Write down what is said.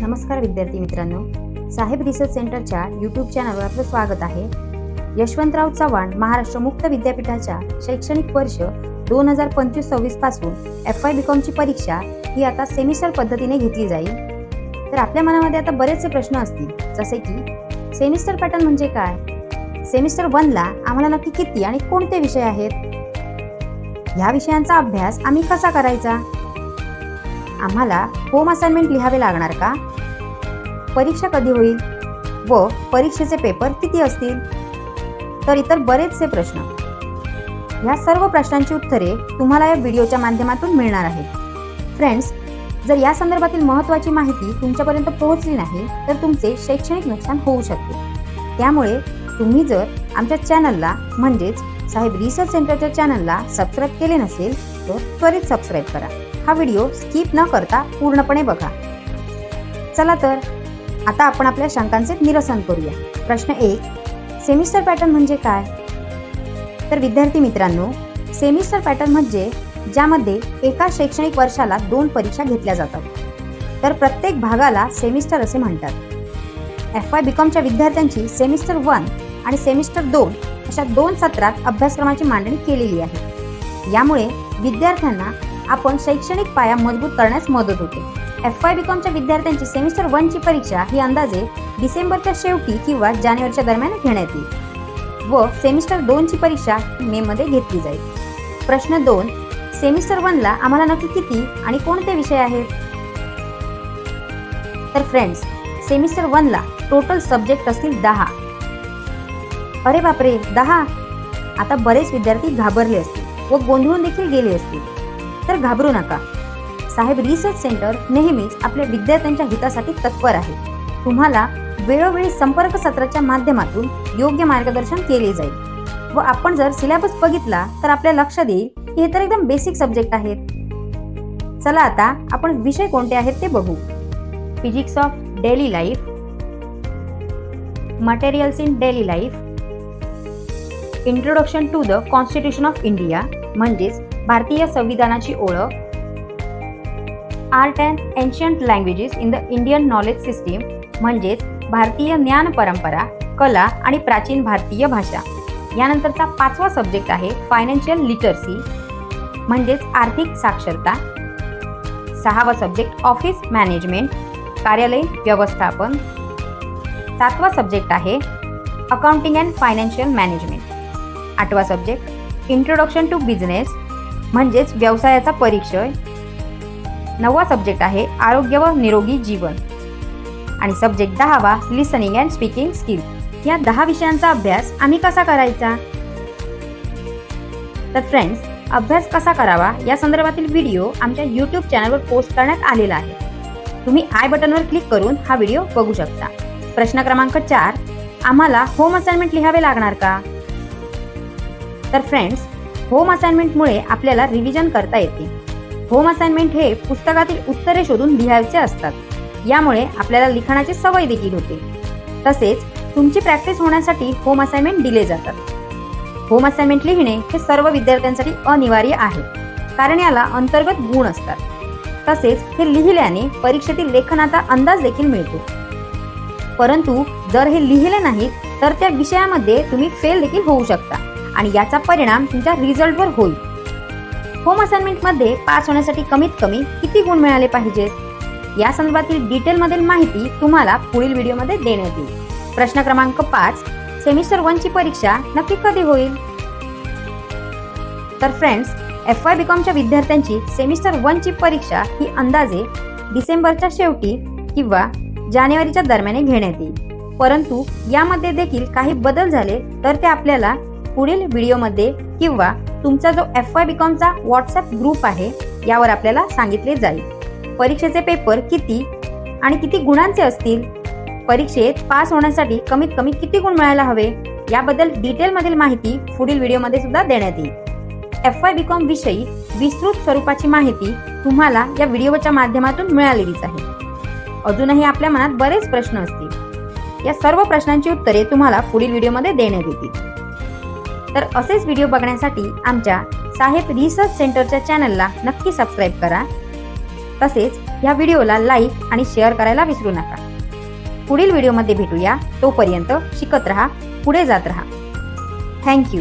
नमस्कार विद्यार्थी मित्रांनो. साहेब रिसर्च सेंटरच्या यूट्यूब चॅनलवर आपलं स्वागत आहे. यशवंतराव चव्हाण महाराष्ट्र मुक्त विद्यापीठाच्या शैक्षणिक वर्ष दोन हजार पंचवीस सव्वीसपासून एफ आय बी कॉमची परीक्षा ही आता सेमिस्टर पद्धतीने घेतली जाईल. तर आपल्या मनामध्ये आता बरेचसे प्रश्न असतील. जसे की सेमिस्टर पॅटर्न म्हणजे काय? सेमिस्टर वनला आम्हाला नक्की किती आणि कोणते विषय आहेत? ह्या विषयांचा अभ्यास आम्ही कसा करायचा? आम्हाला होम असाइनमेंट लिहावे लागणार का? परीक्षा कधी होईल? व परीक्षेचे पेपर किती असतील? तर इतर बरेचसे प्रश्न. ह्या सर्व प्रश्नांची उत्तरे तुम्हाला या व्हिडिओच्या माध्यमातून मिळणार आहेत. फ्रेंड्स जर या संदर्भातील महत्त्वाची माहिती तुमच्यापर्यंत पोहोचली नाही तर तुमचे शैक्षणिक नुकसान होऊ शकते. त्यामुळे तुम्ही जर आमच्या चॅनलला म्हणजेच साहेब रिसर्च सेंटरच्या चॅनलला सबस्क्राईब केले नसेल तर त्वरित सबस्क्राईब करा. हा व्हिडिओ स्किप न करता पूर्णपणे बघा. चला तर आता आपण आपल्या शंकांचे निरसन करूया. प्रश्न एक सेमिस्टर पॅटर्न म्हणजे काय? तर विद्यार्थी मित्रांनो सेमिस्टर पॅटर्न म्हणजे ज्यामध्ये एका शैक्षणिक वर्षाला दोन परीक्षा घेतल्या जातात. तर प्रत्येक भागाला सेमिस्टर असे म्हणतात. एफ वाय बीकॉमच्या विद्यार्थ्यांची सेमिस्टर वन आणि सेमिस्टर दोन अशा दोन सत्रात अभ्यासक्रमाची मांडणी केलेली आहे. यामुळे विद्यार्थ्यांना आपण शैक्षणिक पाया मजबूत करण्यास मदत होते. एफ वाय बीकॉमच्या विद्यार्थ्यांची सेमिस्टर वनची परीक्षा ही अंदाजे डिसेंबरच्या शेवटी किंवा जानेवारीच्या दरम्यान घेण्यात येईल व सेमिस्टर दोनची परीक्षा मे मध्ये घेतली जाईल. प्रश्न दोन सेमिस्टर वनला आम्हाला नक्की किती आणि कोणते विषय आहेत? तर फ्रेंड्स सेमिस्टर वनला टोटल सब्जेक्ट असतील दहा. अरे बापरे दहा? आता बरेच विद्यार्थी घाबरले असतील व गोंधळून देखील गेले असतील. तर घाबरू नका. साहेब रिसर्च सेंटर नेहमीच आपल्या विद्यार्थ्यांच्या हितासाठी तत्पर आहे. तुम्हाला वेळोवेळी संपर्क सत्राच्या माध्यमातून योग्य मार्गदर्शन केले जाईल. व आपण जर सिलेबस बघितला तर आपल्या लक्षात येईल की हे तर एकदम बेसिक सब्जेक्ट आहेत. चला आता आपण विषय कोणते आहेत ते बघू. Physics of daily life materials in daily life introduction to the constitution of India म्हणजेच भारतीय संविधानाची ओळख. Art and ancient languages in the Indian knowledge system म्हणजेच भारतीय ज्ञान परंपरा कला आणि प्राचीन भारतीय भाषा. यानंतरचा पाचवा सब्जेक्ट आहे फायनान्शियल लिटरसी म्हणजेच आर्थिक साक्षरता. सहावा सब्जेक्ट ऑफिस मॅनेजमेंट कार्यालय व्यवस्थापन. सातवा सब्जेक्ट आहे अकाउंटिंग अँड फायनान्शियल मॅनेजमेंट आठवा सब्जेक्ट इंट्रोडक्शन टू बिझनेस म्हणजेच व्यवसायाचा परिचय नववा सब्जेक्ट आहे आरोग्य व निरोगी जीवन. आणि सब्जेक्ट दहावा लिसनिंग अँड स्पीकिंग स्किल या दहा विषयांचा अभ्यास आम्ही कसा करायचा? तर फ्रेंड्स अभ्यास कसा करावा? या संदर्भातील व्हिडिओ आमच्या यूट्यूब चॅनलवर पोस्ट करण्यात आलेला आहे. तुम्ही आय बटनवर क्लिक करून हा व्हिडिओ बघू शकता. प्रश्न क्रमांक चार आम्हाला होम असाइनमेंट लिहावे लागणार का? तर फ्रेंड्स होम असाइनमेंटमुळे आपल्याला रिव्हिजन करता येते. होम असाइनमेंट हे पुस्तकातील उत्तरे शोधून लिहायचे असतात. यामुळे आपल्याला लिखाणाची सवय देखील होते. तसेच तुमची प्रॅक्टिस होण्यासाठी होम असाइनमेंट दिले जातात. होम असाइनमेंट लिहिणे हे सर्व विद्यार्थ्यांसाठी अनिवार्य आहे. कारण याला अंतर्गत गुण असतात. तसेच हे लिहिल्याने परीक्षेतील लेखनाचा अंदाज देखील मिळतो. परंतु जर हे लिहिले नाहीत तर त्या विषयामध्ये तुम्ही फेल देखील होऊ शकता. आणि याचा परिणाम तुमच्या रिझल्टवर होईल. होम असाइनमेंटमध्ये पास होण्यासाठी कमीत कमी किती गुण मिळाले पाहिजेत या संदर्भातील डिटेलमधील माहिती तुम्हाला पुढील व्हिडिओमध्ये देण्यात येईल. प्रश्न क्रमांक पाच सेमिस्टर वनची परीक्षा नक्की कधी होईल? तर फ्रेंड्स एफ वाय बीकॉमच्या विद्यार्थ्यांची सेमिस्टर वनची परीक्षा ही अंदाजे डिसेंबरच्या शेवटी किंवा जानेवारीच्या दरम्यान घेण्यात येईल. परंतु यामध्ये देखील काही बदल झाले तर ते आपल्याला पुढील व्हिडिओमध्ये किंवा तुमचा जो एफ वाय बीकॉमचा व्हॉट्सअप ग्रुप आहे यावर आपल्याला सांगितले जाईल. परीक्षेचे पेपर किती आणि किती गुणांचे असतील? परीक्षेत पास होण्यासाठी कमीत कमी किती गुण मिळायला हवे? याबद्दल डिटेलमधील माहिती पुढील व्हिडिओमध्ये सुद्धा देण्यात येईल. एफ वाय बीकॉम विषयी विस्तृत स्वरूपाची माहिती तुम्हाला या व्हिडिओच्या माध्यमातून मिळालेलीच आहे. अजूनही आपल्या मनात बरेच प्रश्न असतील. या सर्व प्रश्नांची उत्तरे तुम्हाला पुढील व्हिडिओमध्ये देण्यात येतील. तर असेच व्हिडिओ बघण्यासाठी आमच्या साहेब रिसर्च सेंटरच्या चॅनलला नक्की सबस्क्राईब करा. तसेच या व्हिडिओला लाईक आणि शेअर करायला विसरू नका. पुढील व्हिडिओमध्ये भेटूया. तोपर्यंत शिकत रहा पुढे जात रहा. थँक्यू